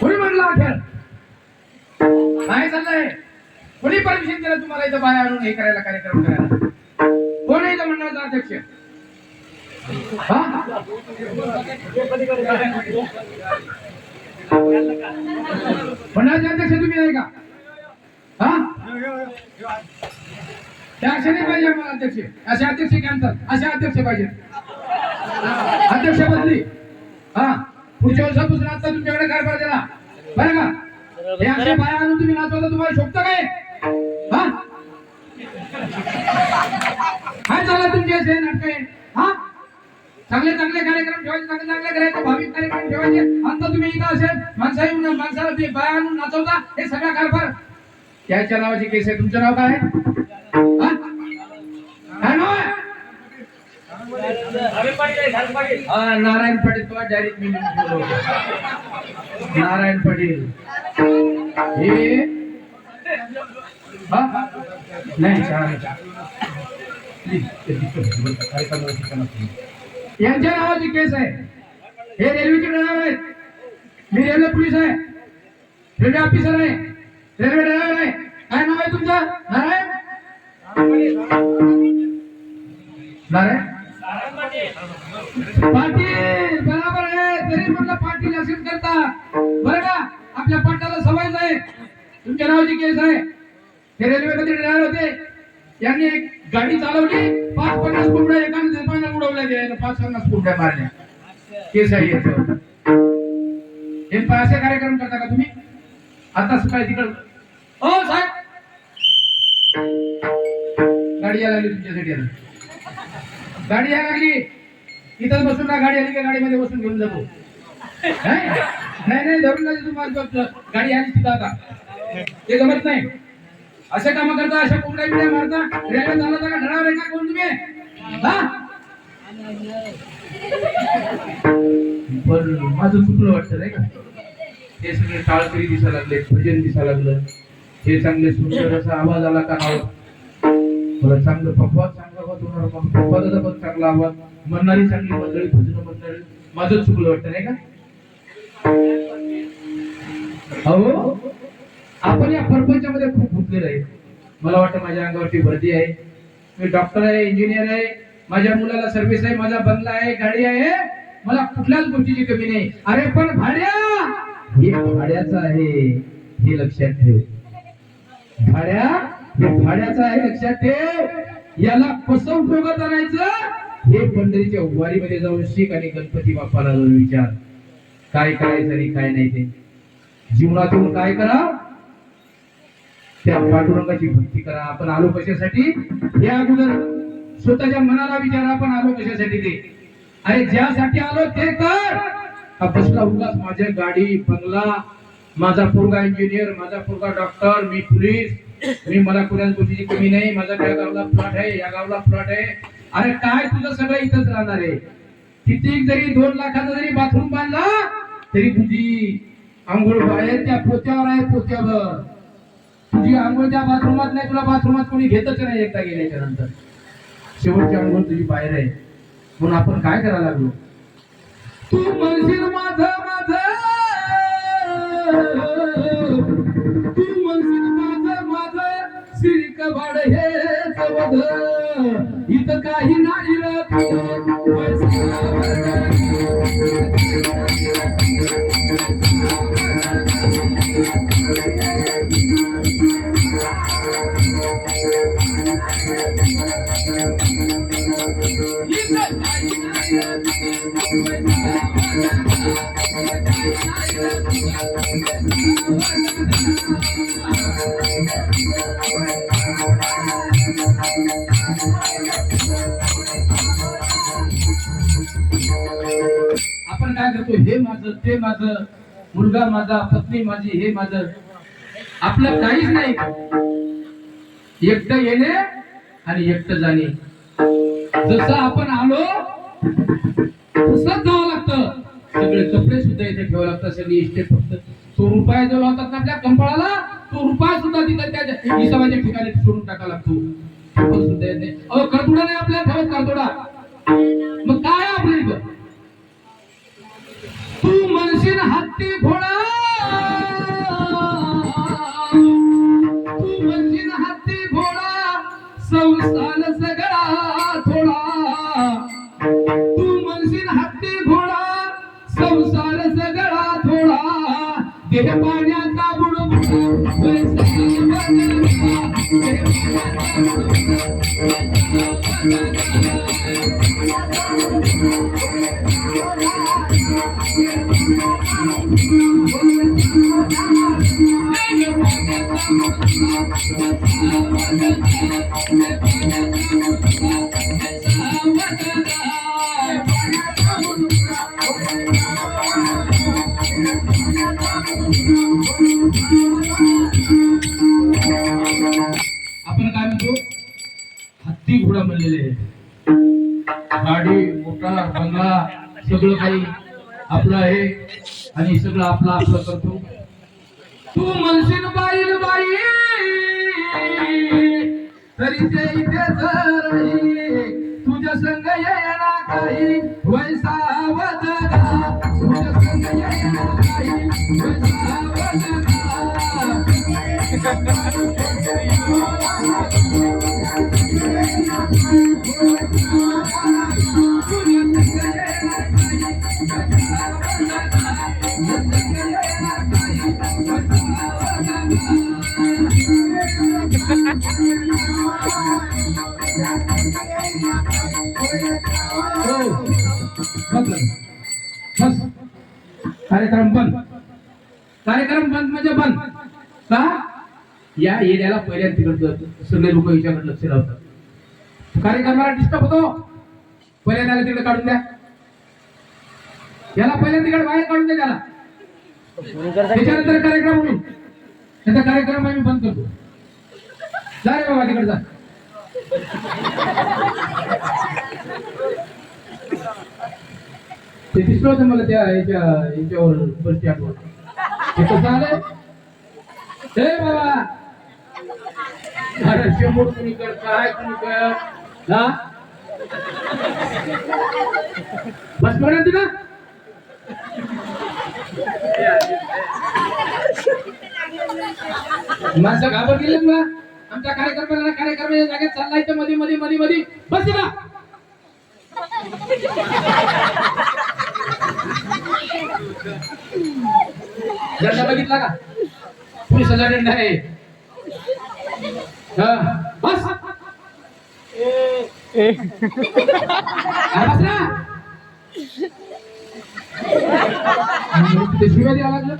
कोणी म्हणला अखेर काय चाललंय? कोणी परमिशन दिलं तुम्हाला इथं बाहेर आणून हे करायला कार्यक्रम करायला? कोण आहे इथं मंडळाचा अध्यक्ष? मंडळाचे अध्यक्ष तुम्ही आहे का? हा? त्या असे नाही पाहिजे आम्हाला अध्यक्ष. असे अध्यक्ष कॅन्सल असे अध्यक्ष पाहिजे. अध्यक्ष बदली. हा? पुढच्या वर्षापासून आता तुमच्याकडे कारभार दिला बरं का? हे असे बाया आणून तुम्ही नाचवता तुम्हाला शोभतं काय? हा? काय झालं तुमचे असे नाटक. हा? चांगले चांगले कार्यक्रम ठेवायचे चांगले चांगले करायचे भाविक कार्यक्रम ठेवायचे. आता तुम्ही इथं असेल माणसा येऊन माणसाला ते बाया आणून नाचवता हे सगळा कारभार त्याच्या नावाची केस आहे. तुमचं नाव काय आहे? हा? काय नाव आहे? हा, नारायण पाटील तो डायरेक्ट मी नारायण पाटील हे नाही यांच्या नावाची केस आहे हे रेल्वेचे ड्रायव्हर आहेत मी रेल्वे पोलीस आहे रेल्वे ऑफिसर आहे रेल्वे ड्रायव्हर आहे काय नाव आहे तुमचं नारायण नारायण पाटील बरोबर आहे. तरी म्हटलं पाटील असेल करता बरं का? आपल्या पाटाला सवयच आहे तुमच्या नावाची केस आहे. हे रेल्वेमध्ये ड्रायव्हर होते. यांनी एक गाडी चालवली. पाच पन्नास कुंबड्या एकाने जपानला उडवल्या गेल्या पाच पन्नास कुंबड्या मारल्या. केस आहे याचं. हे असे कार्यक्रम करता का तुम्ही? आता सकाळी तिकडं. ओ साहेब. गाडी यायला लागली तुमच्यासाठी गाडी या लागली. इथं बसून ना गाडी आली का गाडीमध्ये बसून घेऊन जातो नाही नाही नाही, धरून जाते तुम्हाला गाडी आली तिथं आता. ते जमत नाही. असे काम करता अशा कोंबड्या बिड्या मारता रेल्वे चालवता का ड्रायव्हर आहे का कोण तुम्ही. हा? पण माझं चुकलं वाटतं नाही का? हे सगळे टाळकरी दिसायला लागले भजन दिसायला लागलं. हे चांगले सुंदर असा आवाज आला का? मला चांगलं पप्पा चांगला आवाज होणार मग पण चांगला आवाज म्हणणारी चांगली मंडळी भजन मंडळी माझं चुकलं वाटतं नाही का? अहो आपण या प्रपंचामध्ये खूप गुंतलेलो आहे. मला वाटतं माझ्या अंगावरती वर्दी आहे. मी डॉक्टर आहे इंजिनियर आहे. माझ्या मुलाला सर्व्हिस आहे माझा बंगला आहे गाडी आहे. मला कुठल्याच गोष्टीची कमी नाही. अरे पण भाड्या! हे भाड्याचं आहे हे लक्षात ठेव. भाड्या भाड्याचा आहे लक्षात ठेव. याला कसं उपयोगात आणायचं. हे पंढरीच्या उभारीमध्ये जाऊन शिक आणि गणपती बाप्पाला जाऊन विचार. काय करायचं आणि काय नाही ते. जीवनातून काय करा? त्या पांडुरंगाची भक्ती करा. आपण आलो कशासाठी? या अगोदर स्वतःच्या मनाला विचारा आपण आलो कशासाठी ते? अरे ज्यासाठी आलो ते कर. बसला उगाच माझ्या गाडी बंगला. माझा पोरगा इंजिनियर माझा पोरगा डॉक्टर मी पोलीस मी मला कुणाच गोष्टीची कमी नाही माझा त्या गावला प्लॉट आहे या गावला प्लॉट आहे. अरे काय तुझं सगळं इथंच राहणार आहे? किती जरी दोन लाखाचा जरी बाथरूम बांधला तरी तुझी आंघोळ बाहेर त्या पोत्यावर आहे पोत्यावर. तुझी आंघोळ त्या बाथरूमात नाही तुला बाथरूमात कोणी घेतच नाही एकदा गेल्याच्यानंतर. शेवटची आंघोळ तुझी बाहेर आहे. म्हणून आपण काय करायला लागलो? तू म्हणशील माझं ते माझं मुलगा माझा पत्नी माझी हे माझं. आपलं काहीच नाही. एकटं येणे आणि एकटं जाणे. जसं आपण आलो तसंच जावं लागतं. सगळे कपडे सुद्धा इथे ठेवावं लागतं सगळी इस्टेट फक्त तो रुपया जो लावतात ना आपल्या कंपाळाला तो रुपया सुद्धा तिथं त्या हिसाबाच्या ठिकाणी सोडून टाकावा लागतो. सुद्धा येत नाही. अहो करतोडा नाही आपल्याला ठेवत करतोडा. मग काय आपल्या इथं? तू म्हणशील हत्ती घोडा. तू म्हणशील हत्ती घोडा संसार सगळा थोडा. तू म्हणशील हत्ती घोडा संसार सगळा थोडा. देह पाण्याचा बुडबुडा पैसा पैसा आपण काय म्हणतो? हत्ती घोडा म्हणलेले. आहे गाडी मोठा बंगला सगळं काही आपलं आहे आणि सगळं आपलं आपलं करतो. तू म्हणशील बाईल बाई. तरी ते इथे राही तुझ्या संग येणा काही वैसावत गा तुझ्या संग येणा काही वैसावत कार्यक्रम बंद. कार्यक्रम बंद म्हणजे बंद. का? या एरियाला पहिल्या तिकडचं सगळे लोक याच्याकडे लक्ष लावतात. कार्यक्रमाला डिस्टर्ब होतो. पहिल्यांदा तिकडे काढून द्या. याला पहिल्या तिकडे बाहेर काढून द्या त्याला. त्याच्यानंतर कार्यक्रम होईल त्याचा कार्यक्रम आम्ही बंद करतो. जा रे बाबा तिकडे जा. ते दिसलं होतं मला त्या याच्या याच्यावर बस स्टँडवर ते कसं आलंय? हे बाबा! अरे कुणी कर काय कुणी कर? हा? बस म्हणत ना माणसं घाबर गेले ना आमच्या कार्यक्रमाला कार्यक्रम जागेत चाललाय तर मध्ये मध्ये मध्ये मध्ये बस ना झेंडा बघितला का? पोलिसाचा झेंडा आहे. हा, बस. बस ना. ते शिवाय द्यावं लागलं.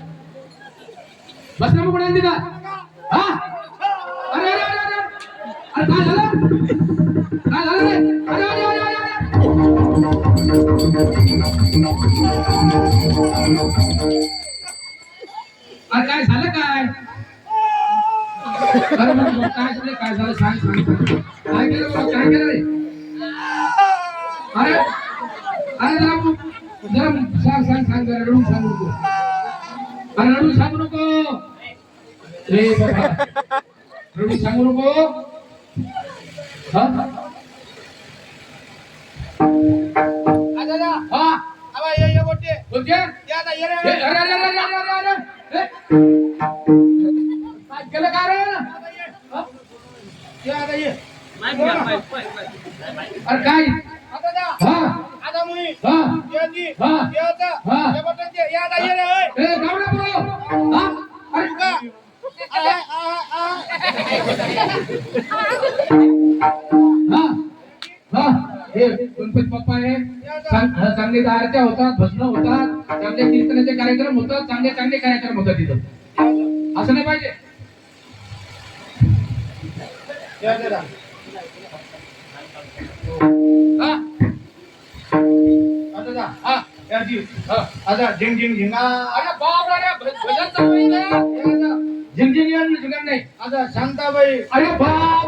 बस ना मग तिथं हा. अरे अरे अरे. अरे काय झालं? काय झालं रे? अरे अरे काय झालं काय? अरे मग काय झालं? काय झालं? सांग सांग काय केलं बाबा? काय केलं रे? अरे अरे जरा जरा सांग सांग सांग जरा रडून सांगू नको. अरे रडून सांगू नको. रे बाबा. रडून सांगू नको. हा? दादा हा. आवा ये ये गोटे बोलते? या दा ये रे. अरे अरे अरे अरे अरे अरे. काय केलं काय रे? हा? या दा ये. अरे काय? आता दा हा. आता मुनी हा. ये दी हा. ये होता हा. ये गोटे या दा ये रे. ए गावडा. चांग- चांगले आरत्या होतात भजन होतात चांगले कीर्तनाचे कार्यक्रम होतात चांगले चांगले कार्यक्रम होतात तिथं. असं नाही पाहिजे. झिंग झिंग झिंगा नाही. आता शांताबाई. अरे बाप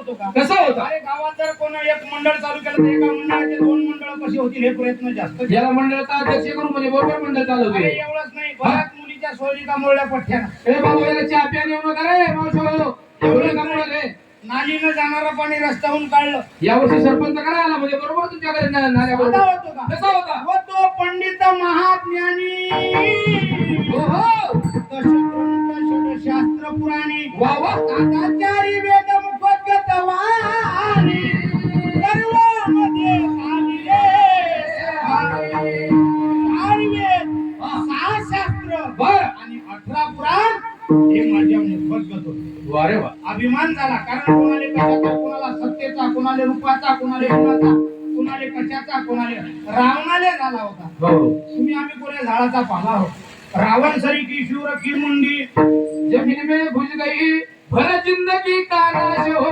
होतो का? कसा होता? अरे गावात जर कोण एक मंडळ चालू केलं तर एका मंडळाचे दोन मंडळ कशी होतील हे प्रयत्न जास्त याला मंडळाचा अध्यक्ष करू म्हणजे बरोबर मंडळ अरे चालवते एवढंच नाही बऱ्याच मुलीच्या बाबू याला चहा प्याने येऊ नका रे एवढं का म्हणाले नालीनं जाणारं पाणी रस्त्याहून काढलं. यावर्षी सरपंच करा आला म्हणजे बरोबर तुमच्याकडे होतो का? कसा होता? तो पंडित महाज्ञानी हो हो शास्त्र पुराणी. वा वा. वेद हे माझ्या वा. अभिमान झाला कारण कोणाले कशाचा कोणाला सत्तेचा कोणाले रूपाचा कोणाले गुणाचा कोणाले कशाचा कोणाले रावणाले झाला होता. हो. तुम्ही आम्ही कोण्या झाडाचा पाला आहोत? रावण सरी की शूर की मुंडी जमीन में घुस गई भर जिंदगी का राज हो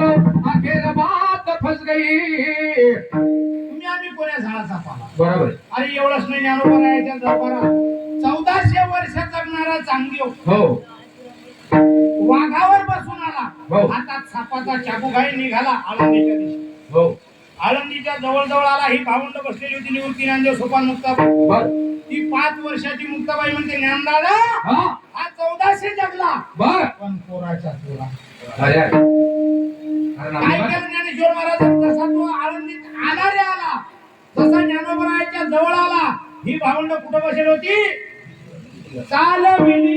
आखिर बात फंस गई. तुम्ही आम्ही कोण्या झाडाचा पाला? बरोबर. अरे एवढंच नाही ज्ञानोबा रायाच्या दरबारात चौदाशे वर्ष जगणारा चांगदेव हो. वाघावर बसून आला. हो. हातात सापाचा चाकू घाई निघाला आळंदीच्या दिवशी हो. आळंदीच्या जवळ जवळ आला ही भावंड बसलेली होती निवृत्ती ज्ञानदेव सोपान मुक्ताबाई. बर. ती पाच वर्षाची मुक्ताबाई म्हणते ज्ञानदादा हा? हा चौदाशे जगला. बर. पण अरे अरे. अरे काय. केलं ज्ञानेश्वर महाराज जसा तो आळंदीत आला रे आला जसा ज्ञानोबरायाच्या जवळ आला ही भावंड कुठं बसेल होती? चाल विली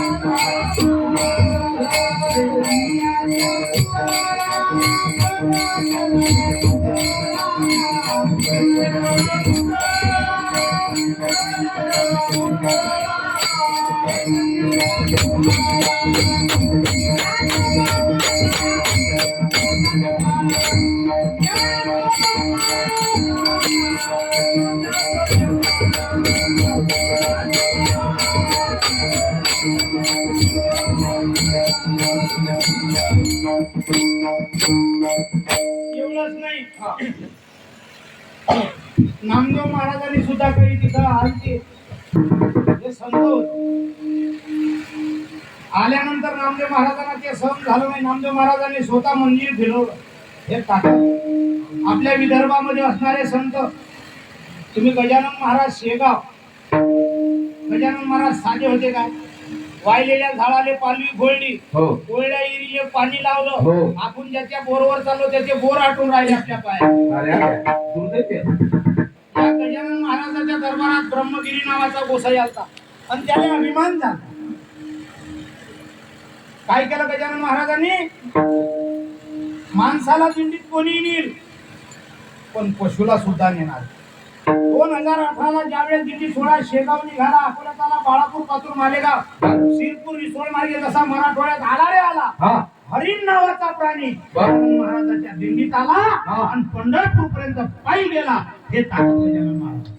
एवढंच नाही नामदेव महाराजांनी सुद्धा काही तिथं आलते हे संत होते. आल्यानंतर नामदेव महाराजांना ते सहन झालं नाही. नामदेव महाराजांनी स्वतः मंदिर फिरवलं. हे आपल्या विदर्भामध्ये असणारे संत तुम्ही गजानन महाराज शेगाव. गजानन महाराज साधे होते काय वाहिलेल्या झाडाले पालवी फोडली. हो. कोयड्या इरीले पाणी हो. लावलं आपण ज्याच्या बोरवर चाललो त्याचे बोर आटून राहिले आपल्या पाया अरे अरे दुर्दैव आहे. या गजानन महाराजाच्या दरबारात ब्रह्मगिरी नावाचा गोसाई आलता. आणि त्याने अभिमान झाला. काय केलं गजानन महाराजांनी? माणसाला दिंडीत कोणी नेईल पण पशुला सुद्धा नेणार. दोन हजार अठराला ज्यावेळेस दिल्ली सोळा शेगाव निघाला अकोल्यात आला बाळापूर पातूर मालेगाव शिरपूर रिसोड मार्गे जसा मराठवाड्यात आला रे आला हरिण नावाचा प्राणी महाराजांच्या दिंडीत आला. आणि पंढरपूर पर्यंत पायी गेला हे ताकद गजानन महाराज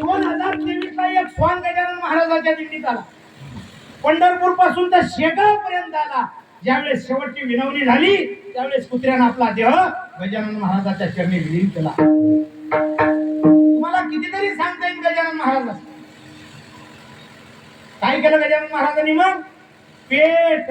दोन हजार तेवीस ला एक स्वान गजानन महाराजांच्या दिंडीत आला. पंढरपूरपासून तर शेगाव पर्यंत आला. ज्यावेळेस शेवटची विनवणी झाली त्यावेळेस कुत्र्यानं आपला देह गजानन महाराजाच्या चरणी विलीन केला. तुम्हाला कितीतरी सांगता येईल गजानन महाराज? काय केलं गजानन महाराजांनी मग? पेट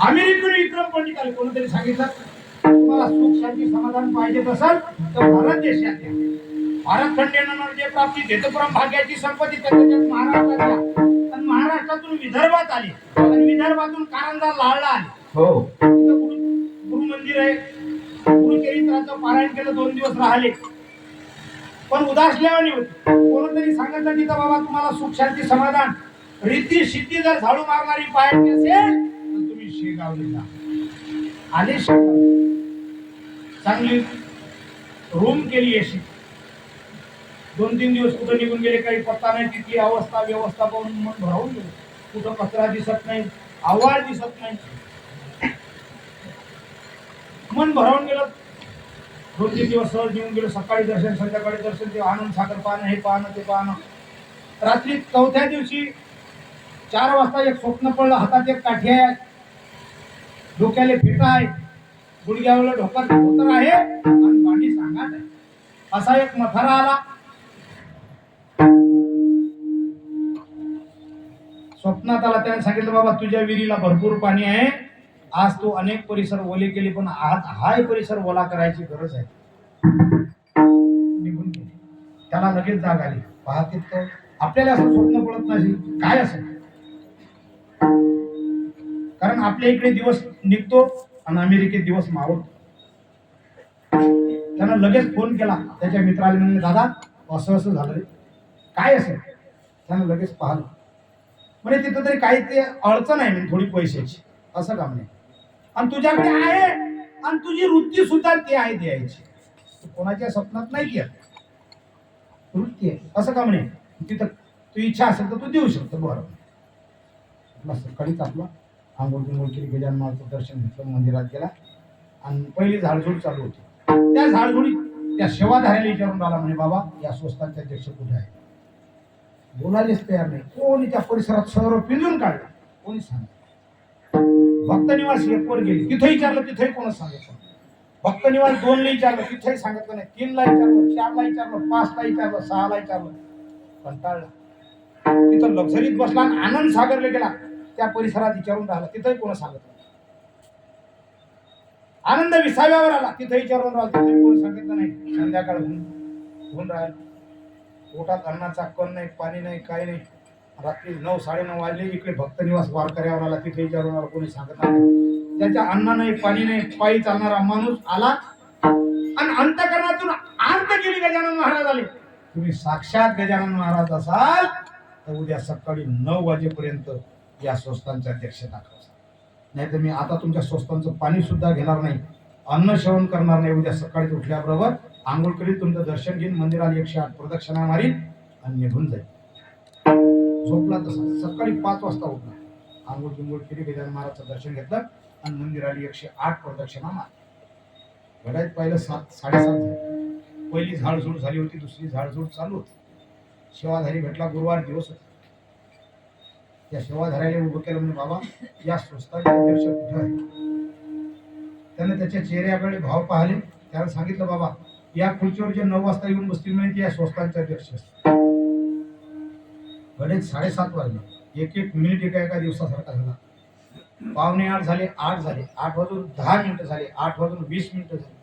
अमेरिकन विक्रम पंडित आले कोणतरी सांगितलं? तुम्हाला सुख शांती समाधान पाहिजे असेल तर भारत देशात या. भारत खंडेनं जे प्राप्ती देतपुरम भाग्याची संपत्ती त्याच्यात महाराष्ट्रात आणि महाराष्ट्रातून विदर्भात आली. आणि विदर्भातून कारंजा लाळला आली. हो. गुरु गुरु मंदिर आहे. गुरुचरित्राचं पारायण केलं दोन दिवस राहिले. पण उदासल्यावानी होती. कोणतरी सांगितलं तिथं बाबा तुम्हाला सुख शांती समाधान रिद्धी सिद्धी जर झाडू मारणारी पाहायची असेल तर तुम्ही शेगावला जा. आले शेगाव चांगली रूम केली अशी. दोन तीन दिवस कुठं निघून गेले काही पत्ता नाही तिथली अवस्था व्यवस्था पाहून मन भरावून गेलं. कुठं कचरा दिसत नाही आवाज दिसत नाही. मन भरावून गेलं. दोन तीन दिवस सहज निघून गेलो. सकाळी दर्शन संध्याकाळी दर्शन ते आनंद सागर पाहणं हे पाहणं ते पाहणं. रात्री चौथ्या दिवशी चार वाजता एक स्वप्न पडलं. हातात एक काठी आहे. डोक्याला फेटा आहे. गुडघ्यावर ढोकर धोतर आहे आणि पाणी सांगात आहे. असा एक मथारा आला. स्वप्नात आला त्याने सांगितलं बाबा तुझ्या विहिरीला भरपूर पाणी आहे. आज तू अनेक परिसर ओले केले पण आज हाय परिसर ओला करायची गरज आहे. निघून गेले. त्याला लगेच जाग आली. पाहते तर आपल्याला असं स्वप्न पडत नाही. काय असेल कारण आपल्या इकडे दिवस निघतो. आणि अमेरिकेत दिवस मावळतो त्यानं लगेच फोन केला त्याच्या मित्राला म्हणजे दादा असं असं झालं काय असं? त्यानं लगेच पाहिलं. म्हणजे तिथं तरी काही ते अडचण आहे म्हणजे थोडी पैशाची. असं काम नाही. आणि तुझ्याकडे आहे? आणि तुझी वृत्ती सुद्धा ती आहे द्यायची. कोणाच्या स्वप्नात नाही द्या वृत्ती आहे? असं काम नाही तिथं तू इच्छा असेल तर तू देऊ शकतो. बरं. आपला सकाळीच आपला. आंघोळ मोठी गजान महाराजचं दर्शन घेतलं मंदिरात गेला. आणि पहिली झाडझूड चालू होती. त्या झाडझुडीत त्या सेवाधाऱ्याला विचारून आला म्हणे बाबा या स्वस्तांचे अध्यक्ष कुठे आहे बोलायलाच तयार नाही. कोणी त्या परिसरात सर्व पिंजून काढलं? कोणी सांग भक्त निवास एकवर गेली. तिथे विचारलं तिथेही कोणच सांगितलं भक्त निवास दोनला विचारलं तिथेही सांगितलं नाही. तीनला विचारलं चारला विचारलं पाचला विचारलं सहाला विचारलं. कंटाळलं. तिथं लक्झरीत बसला आणि आनंद सागरला गेला. त्या परिसरात विचारून राहिला. तिथंही कोण नाही. आनंद विसाव्यावर आला. तिथे विचारून राहिला. तिथे कोण सांगितलं नाही. संध्याकाळ होऊन होऊन राहिलं. पोटात अन्नाचा कण नाही पाणी नाही काही नाही. रात्री नऊ साडेनऊ वाजले. इकडे भक्तनिवास वारकऱ्यावर आला. तिथे विचारून आला कोणी सांगत नाही. त्याच्या अन्न नाही पाणी नाही पायी चालणारा माणूस आला आणि अंतकरणातून अंत गेली गजानन महाराज आले. तुम्ही साक्षात गजानन महाराज असाल तर उद्या सकाळी नऊ वाजेपर्यंत या स्वस्तांच्या अध्यक्ष दाखवा नाहीतर मी आता तुमच्या स्वस्थांचं पाणी सुद्धा घेणार नाही अन्न सेवन करणार नाही उद्या सकाळी उठल्याबरोबर आंघोळ करीत तुमचं दर्शन घेईन मंदिराला एकशे आठ प्रदक्षिणा मारीन आणि निघून जाईल झोपला तसा. सकाळी पाच वाजता उठला. आंघोळ बिंगोळ केली गजानन महाराजचं दर्शन घेतलं आणि मंदिराला एकशे आठ प्रदक्षिणा मार घड्यात पहिलं सात साडेसात पहिली झाडझूड झाली होती दुसरी झाडझूड चालू होती. शिवाधारी भेटला गुरुवार दिवस होता. त्या सेवाधाऱ्याला उभं केलं म्हणून बाबा या स्वस्ताचे अध्यक्ष कुठे आहे त्याने त्याच्या चेहऱ्याकडे भाव पाहिले. त्याला सांगितलं बाबा या खुर्चीवर जे नऊ वाजता येऊन बसतील म्हणजे या स्वस्तांचे अध्यक्ष असतात घडीत साडेसात वाजले. एक एक मिनिट एका एका दिवसासारखा झाला. पावणे आठ झाले आठ झाले. आठ वाजून दहा मिनिटं झाले आठ वाजून वीस मिनिटं झाले.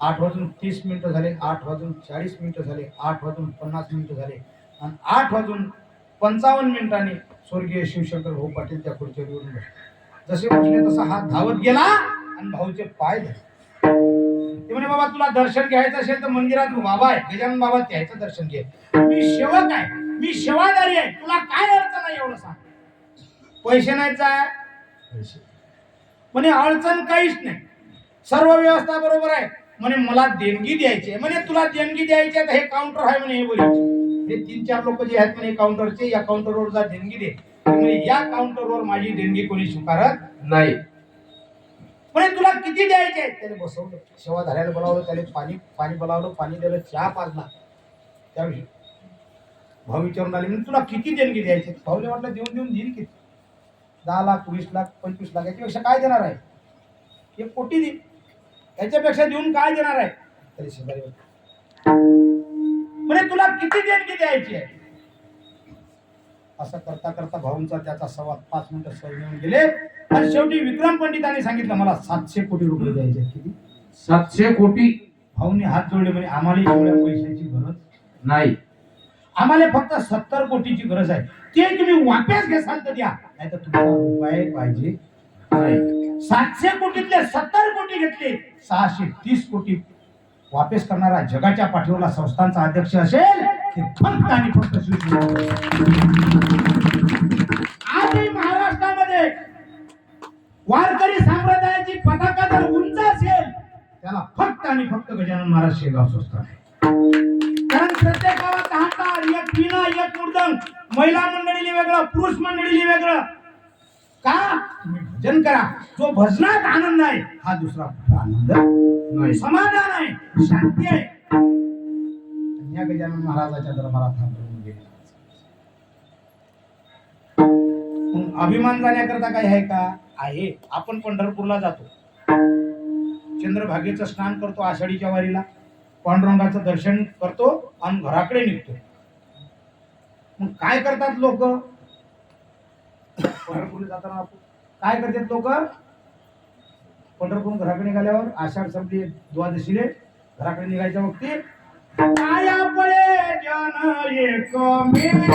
आठ वाजून तीस मिनिटं झाले आठ वाजून चाळीस मिनिटं झाले आठ वाजून पन्नास मिनिटं झाले. आणि आठ वाजून पंचावन्न मिनिटांनी स्वर्गीय शिवशंकर भाऊ पाटील त्या खुर्चीवर येऊन बसले. जसे बसले तसा हा धावत गेला आणि भाऊचे पाय धरले. ते म्हणे बाबा तुला दर्शन घ्यायचं असेल तर मंदिरात बाबा आहे. गजानन बाबा त्याचं दर्शन घे. मी सेवक आहे. मी सेवादारी आहे. तुला काय अडचण आहे एवढं सांग. पैसे जाय पैसे. म्हणे अडचण काहीच नाही. सर्व व्यवस्था बरोबर आहे. म्हणे मला देणगी द्यायची आहे. म्हणे तुला देणगी द्यायची आहे तर हे काउंटर आहे. म्हणे हे बोलायचे हे तीन चार लोक जे आहेत म्हणे काउंटरचे या काउंटरवर जा देणगी दे. या काउंटरवर माझी देणगी कोणी स्वीकारत नाही. पण तुला किती द्यायचे आहेत? त्याने बसवलं. सेवा झाल्याला बोलावलं त्याने पाणी पाणी बोलावलं पाणी दिलं चहा पाजला. त्यावेळी भाऊ विचारून आले म्हणजे तुला किती देणगी द्यायची भाऊने म्हटलं देऊन देऊन देईल किती? दहा लाख वीस लाख पंचवीस लाख याच्यापेक्षा काय देणार आहे? एक कोटी दे. याच्यापेक्षा देऊन काय देणार आहे? तरी शेजारी म्हणे तुला किती देणगी द्यायची आहे? असं करता करता भाऊंचा त्याचा सव्वा पाच मिनिटं सहज येऊन गेले. आणि शेवटी विक्रम पंडितांनी सांगितलं मला सातशे कोटी रुपये द्यायचे. किती? सातशे कोटी? भाऊंनी हात जोडले म्हणजे आम्हाला एवढ्या पैशाची गरज? नाही. आम्हाला फक्त सत्तर कोटीची गरज आहे. ते तुम्ही वापस घेसाल तर द्या. नाही तर तुम्हाला रुपये पाहिजे. सातशे कोटीतले सत्तर कोटी घेतले. सहाशे तीस कोटी. वापस करणारा जगाच्या पाठीवरला संस्थांचा अध्यक्ष असेल ते फक्त आणि फक्त आजही महाराष्ट्रामध्ये वारकरी संप्रदायाची पताका जर उंच असेल त्याला फक्त आणि फक्त गजानन महाराज शेगाव संस्थान आहे. कारण प्रत्येक गावात हातात एक पिना एक मुर्दंग. महिला मंडळीने वेगळं पुरुष मंडळीने वेगळं. का? तुम्ही भजन करा. जो भजनात आनंद आहे हा दुसरा आनंद. नाही. समाधान आहे. शांती आहे. या गजानन महाराजाच्या दरबारात हा प्रभू गेला. अभिमान जाण्याकरता काही आहे का? आहे. आपण पंढरपूरला जातो. चंद्रभागेचं स्नान करतो आषाढीच्या वारीला. पांडुरंगाचं दर्शन करतो आणि घराकडे निघतो. मग काय करतात लोक? पंढरपूरला जाताना काय करतात लोक? पंढरपूर घराकडे निघाल्यावर आषाढ संपली द्वादशीले घराकडे निघायच्या वक्ती पाया जन एक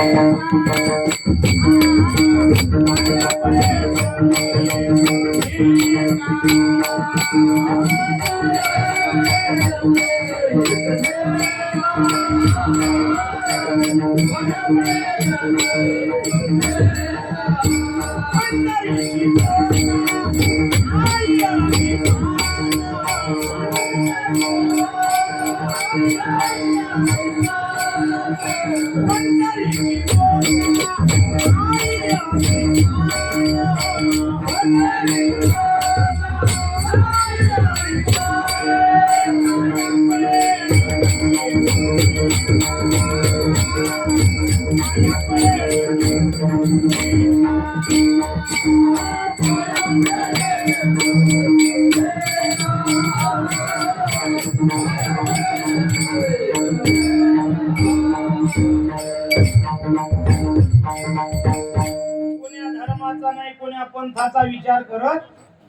कोण्या धर्माचा नाही कोण्या पंथाचा विचार करत?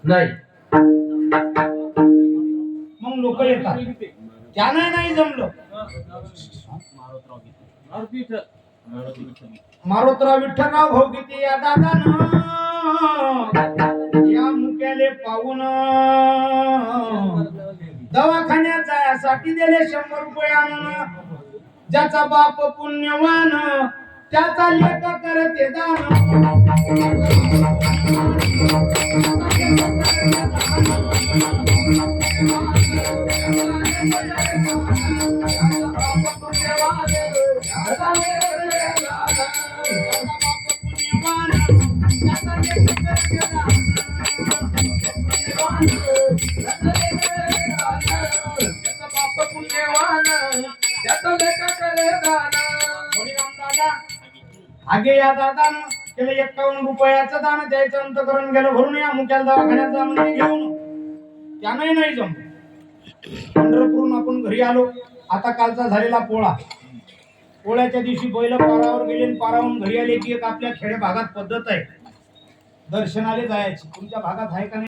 नाही. मग लोक येतात. त्यांना नाही जमलं. मारोतराव विठ्ठलराव भाऊ किती या दादा या मुक्याले पाहून. दवाखान्यात जायसाठी दिले शंभर रुपये आणून. ज्याचा बाप पुण्यवान त्याचा लेख करते दान. या दादानं त्याला एक्कावन्न रुपयाचं दान द्यायचं अंतकरण गेलं भरून या मुख्याला दवाखान्यात जा म्हणजे घेऊन. त्यानंही नाही जम पंढरपूरून आपण घरी आलो. आता कालचा झालेला पोळा. पोळ्याच्या दिवशी बैल पारावर गेले आणि पारावरून घरी आले की एक आपल्या खेड्या भागात पद्धत आहे. दर्शनाला जायची. तुमच्या भागात आहे का नाही?